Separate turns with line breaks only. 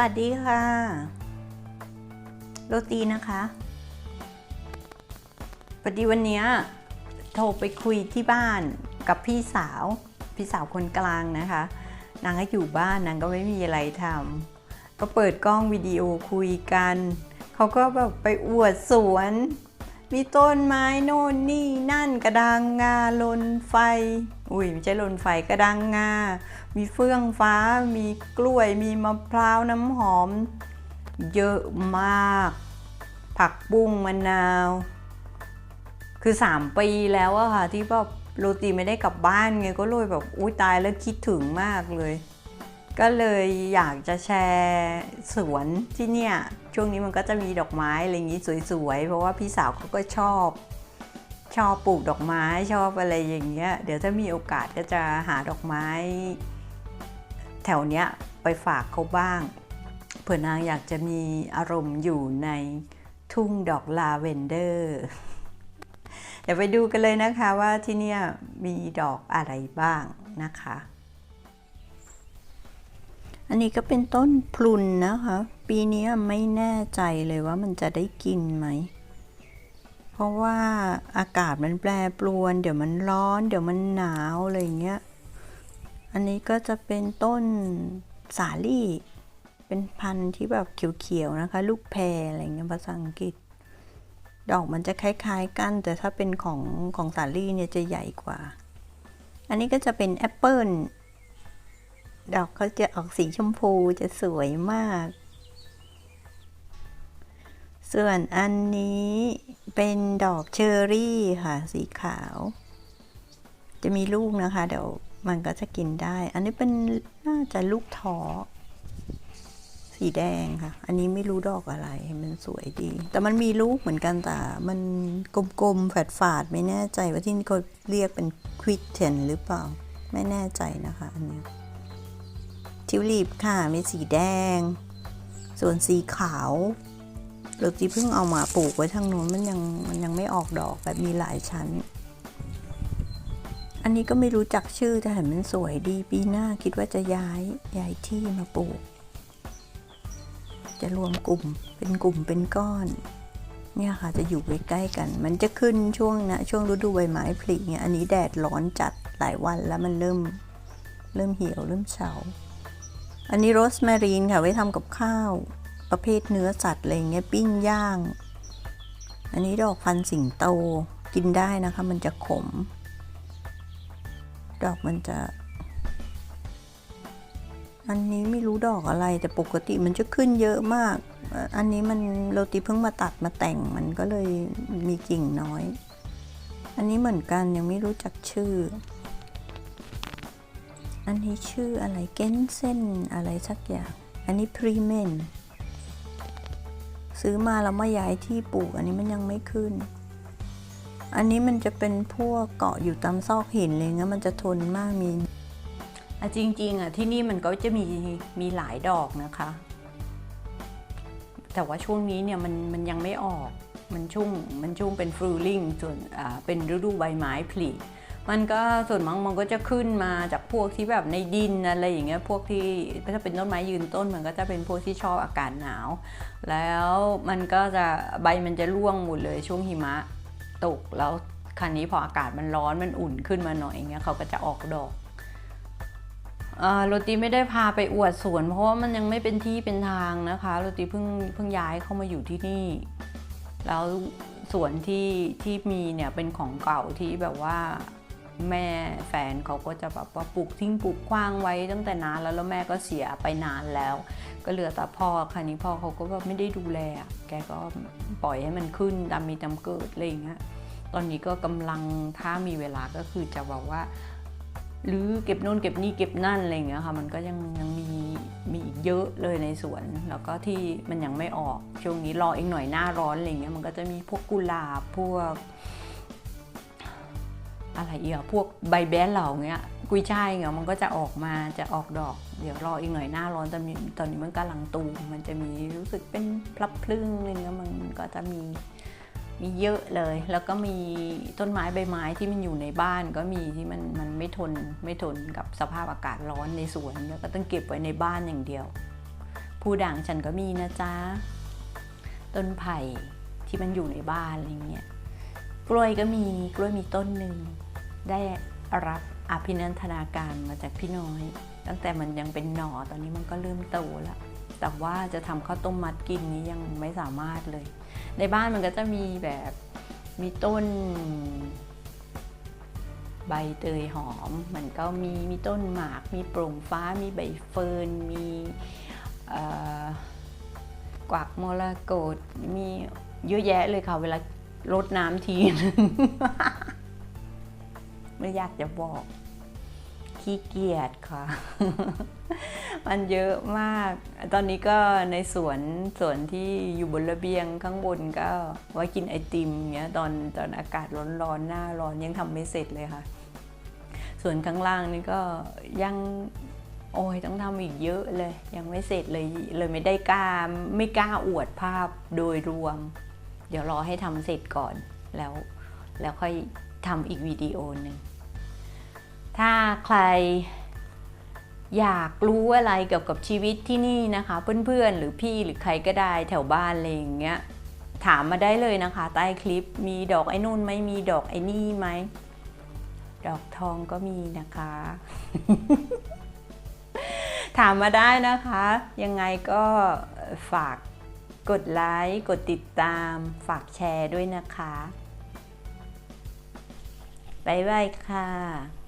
วัสดีค่ะ โรตีนะคะพอดีวันเนี้ยโทรไปคุยที่บ้านกับพี่สาว พี่สาวคนกลางนะคะ นางก็อยู่บ้านนางก็ไม่มีอะไรทำก็เปิดกล้องวิดีโอคุยกัน เขาก็แบบไปอวดสวน มีต้นไม้โน่นนี่นั่นกระดังงาลนไฟ อุ้ยไม่ใช่ลนไฟกระดังงา มีเฟื่องฟ้า มีกล้วย มีมะพร้าวน้ำหอม เยอะมาก ผักบุ้งมะนาว คือ 3 ปีแล้วอะค่ะ ที่แบบโรตีไม่ได้กลับบ้านไงก็เลยแบบอุ้ยตายแล้วคิดถึงมากเลย ก็เลยอยากจะแชร์สวนที่เนี่ยช่วงนี้มันก็จะมีดอกไม้อะไรอย่างนี้สวยๆ เพราะว่าพี่สาวเขาก็ชอบ ชอบปลูกดอกไม้ชอบอะไรอย่างเงี้ยเดี๋ยวถ้ามีโอกาสก็จะหาดอกไม้ แถวเนี้ยไปฝากเขาบ้างเผื่อนางอยากจะมีอารมณ์อยู่ในทุ่งดอกลาเวนเดอร์เดี๋ยวไปดูกันเลยนะคะว่าที่เนี่ยมีดอกอะไรบ้างนะคะ อันนี้ก็เป็นต้นพลุนนะคะ ปีนี้ไม่แน่ใจเลยว่ามันจะได้กินไหม เพราะว่าอากาศมันแปรปรวน เดี๋ยวมันร้อน เดี๋ยวมันหนาวอะไรอย่างเงี้ย อันนี้ก็จะเป็นต้นสาลี่ เป็นพันธุ์ที่แบบเขียวๆนะคะ ลูกแพรอะไรเงี้ยภาษาอังกฤษ ดอกมันจะคล้ายๆกัน แต่ถ้าเป็นของของสาลี่เนี่ยจะใหญ่กว่า อันนี้ก็จะเป็นแอปเปิล ดอกเขาจะออกสีชมพูจะสวยมาก ส่วนอันนี้เป็นดอกเชอรี่ค่ะสีขาว จะมีลูกนะคะ เดี๋ยวมันก็จะกินได้ อันนี้เป็นน่าจะลูกท้อสีแดงค่ะ อันนี้ไม่รู้ดอกอะไร มันสวยดี แต่มันมีลูกเหมือนกันแต่มันกลมๆแฝดๆ ไม่แน่ใจว่าที่นี่เขาเรียกเป็นควิดเทนหรือเปล่า ไม่แน่ใจนะคะ อันนี้ ทิวลิปค่ะมีสีแดง ส่วนสีขาวเราจีเพิ่งเอามาปลูกไว้ทางนู้นมันยังมันยังไม่ออกดอกแบบมีหลายชั้น อันนี้ก็ไม่รู้จักชื่อแต่เห็นมันสวยดีปีหน้าคิดว่าจะย้ายย้ายที่มาปลูก จะรวมกลุ่มเป็นกลุ่มเป็นก้อน เนี่ยค่ะจะอยู่ใกล้ๆกัน มันจะขึ้นช่วงนะช่วงฤดูใบไม้ผลิเนี่ยอันนี้แดดร้อนจัดหลายวันแล้วมันเริ่มเริ่มเหี่ยวเริ่มเฉา อันนี้โรสแมรีนค่ะ ไว้ทำกับข้าว ประเภทเนื้อสัตว์อะไรเงี้ยปิ้งย่าง อันนี้ดอกฟันสิงโตกินได้นะคะ มันจะขม ดอกมันจะ อันนี้ไม่รู้ดอกอะไรแต่ปกติมันจะขึ้นเยอะมาก อันนี้มันโรตีเพิ่งมาตัดมาแต่งมันก็เลยมีกิ่งน้อย อันนี้เหมือนกันยังไม่รู้จักชื่อ อันนี้ชื่ออะไรเกนเซนอะไรสักอย่าง อันนี้พรีเมนซื้อมาแล้วมาย้ายที่ปลูก อันนี้มันยังไม่ขึ้น อันนี้มันจะเป็นพวกเกาะอยู่ตามซอกหินเลยงั้นมันจะทนมากมีอะจริงๆอะที่นี่มันก็จะมีมีหลายดอกนะคะ แต่ว่าช่วงนี้เนี่ยมันมันยังไม่ออกมันช่วงมันช่วงเป็นฟลูลิงส่วนอ่าเป็นฤดูใบไม้ผลิมันก็ส่วนมากมันก็จะขึ้นมาจาก พวกที่แบบในดินอะไรอย่างเงี้ยพวกที่ถ้าเป็นต้นไม้ยืนต้นมันก็จะเป็นพวกที่ชอบอากาศหนาว แล้วมันก็จะใบมันจะร่วงหมดเลยช่วงหิมะตกแล้วคราวนี้พออากาศมันร้อนมันอุ่นขึ้นมาหน่อยอย่างเงี้ยเขาก็จะออกดอกโรตีไม่ได้พาไปอวดสวน เพราะว่ามันยังไม่เป็นที่เป็นทางนะคะโรตีเพิ่งเพิ่งย้ายเข้ามาอยู่ที่นี่ แล้วสวนที่ที่มีเนี่ยเป็นของเก่าที่แบบว่า แม่แฟนเขาก็จะแบบว่าปลูกทิ้งปลูกขว้างไว้ตั้งแต่นานแล้วแล้วแม่ก็เสียไปนานแล้ว ก็เหลือแต่พ่อคราวนี้พ่อเขาก็แบบไม่ได้ดูแลแกก็ปล่อยให้มันขึ้นตามมีตามเกิดอะไรอย่างเงี้ยตอนนี้ก็กำลังถ้ามีเวลาก็คือจะบอกว่าหรือเก็บโน่นเก็บนี่เก็บนั่นอะไรอย่างเงี้ยค่ะมันก็ยังยังมีมีอีกเยอะเลยในสวน แล้วก็ที่มันยังไม่ออกช่วงนี้รออีกหน่อยหน้าร้อนอะไรเงี้ยมันก็จะมีพวกกุหลาบพวก อะไรเอีกอพวกใบแบนเหล่าเงี้ยกุยช่ายเงี้ยมันก็จะออกมาจะออกดอก เดี๋ยวรออีกหน่อยหน้าร้อนตอนนี้ตอนนี้มันกำลังตูมมันจะมีรู้สึกเป็นพลับพลึงอะไรเงี้ยมันก็จะมีมีเยอะเลย แล้วก็มีต้นไม้ใบไม้ที่มันอยู่ในบ้านก็มีที่มันมันไม่ทนไม่ทนกับสภาพอากาศร้อนในสวนแล้วก็ต้องเก็บไว้ในบ้านอย่างเดียวภูด่างฉันก็มีนะจ๊ะต้นไผ่ที่มันอยู่ในบ้านอะไรเงี้ยกล้วยก็มีกล้วยมีต้นหนึ่ง ได้รับอภินันทนาการมาจากพี่น้อย ตั้งแต่มันยังเป็นหน่อตอนนี้มันก็เริ่มโตแล้ว แต่ว่าจะทำข้าวต้มมัดกินนี้ยังไม่สามารถเลย ในบ้านมันก็จะมีแบบมีต้น ใบเตยหอม มันก็มีมีต้นหมาก มีโปร่งฟ้า มีใบเฟิร์น มีกวักมรกตมีเยอะแยะเลยค่ะ เวลารดน้ำทีนึง ไม่อยากจะบอก ขี้เกียจค่ะ มันเยอะมาก ตอนนี้ก็ในสวนสวนที่อยู่บนระเบียงข้างบนก็ไว้กินไอติมเงี้ยตอนตอนอากาศร้อนๆหน้าร้อนยังทำไม่เสร็จเลยค่ะ ส่วนข้างล่างนี่ก็ยังโอ้ยต้องทำอีกเยอะเลย ยังไม่เสร็จเลยเลยไม่ได้กล้าไม่กล้าอวดภาพโดยรวม เดี๋ยวรอให้ทำเสร็จก่อนแล้ว แล้วค่อยทำอีกวิดีโอหนึ่ง ถ้าใครอยากรู้อะไรเกี่ยวกับชีวิตที่นี่นะคะ เพื่อนๆ หรือพี่หรือใครก็ได้แถวบ้านอะไรอย่างเงี้ยถามมาได้เลยนะคะ ใต้คลิปมีดอกไอ้นู่นไหมมีดอกไอ้นี่ไหมดอกทองก็มีนะคะ ถามมาได้นะคะ ยังไงก็ฝากกดไลค์กดติดตามฝากแชร์ด้วยนะคะ บ๊ายบายค่ะ